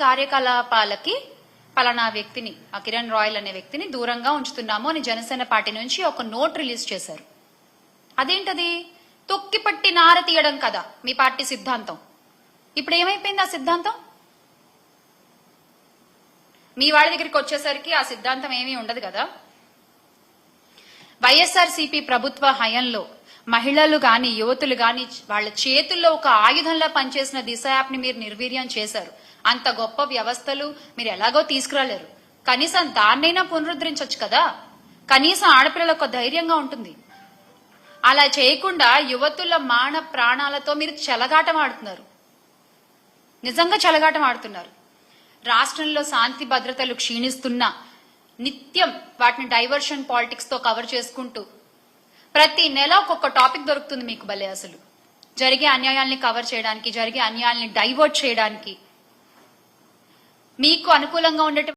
కార్యకలాపాలకి పలానా వ్యక్తిని ఆ కిరణ్ రాయల్ అనే వ్యక్తిని దూరంగా ఉంచుతున్నాము అని జనసేన పార్టీ నుంచి ఒక నోట్ రిలీజ్ చేశారు. అదేంటది? తొక్కిపట్టి నార తీయడం కదా మీ పార్టీ సిద్ధాంతం. ఇప్పుడు ఏమైపోయింది ఆ సిద్ధాంతం? మీ వాళ్ళ దగ్గరికి వచ్చేసరికి ఆ సిద్ధాంతం ఏమీ ఉండదు కదా? వైఎస్ఆర్సీపీ ప్రభుత్వ హయంలో మహిళలు గాని యువతులు గాని వాళ్ళ చేతుల్లో ఒక ఆయుధంలా పనిచేసిన దిశ యాప్ని మీరు నిర్వీర్యం చేశారు. అంత గొప్ప వ్యవస్థలు మీరు ఎలాగో తీసుకురాలేరు. కనీసం దాన్నైనా పునరుద్ధరించవచ్చు కదా? కనీసం ఆడపిల్లలకు ఒక ధైర్యంగా ఉంటుంది. అలా చేయకుండా యువతుల మాన ప్రాణాలతో మీరు చెలగాటం ఆడుతున్నారు. నిజంగా చెలగాటం ఆడుతున్నారు. రాష్ట్రంలో శాంతి భద్రతలు క్షీణిస్తున్నా నిత్యం వాటిని డైవర్షన్ పాలిటిక్స్తో కవర్ చేసుకుంటూ ప్రతి నెల ఒక్కొక్క టాపిక్ దొరుకుతుంది మీకు భలే అసలు. జరిగే అన్యాయాల్ని కవర్ చేయడానికి జరిగే అన్యాయాల్ని డైవర్ట్ చేయడానికి. మీకు అనుకూలంగా ఉండేటువంటి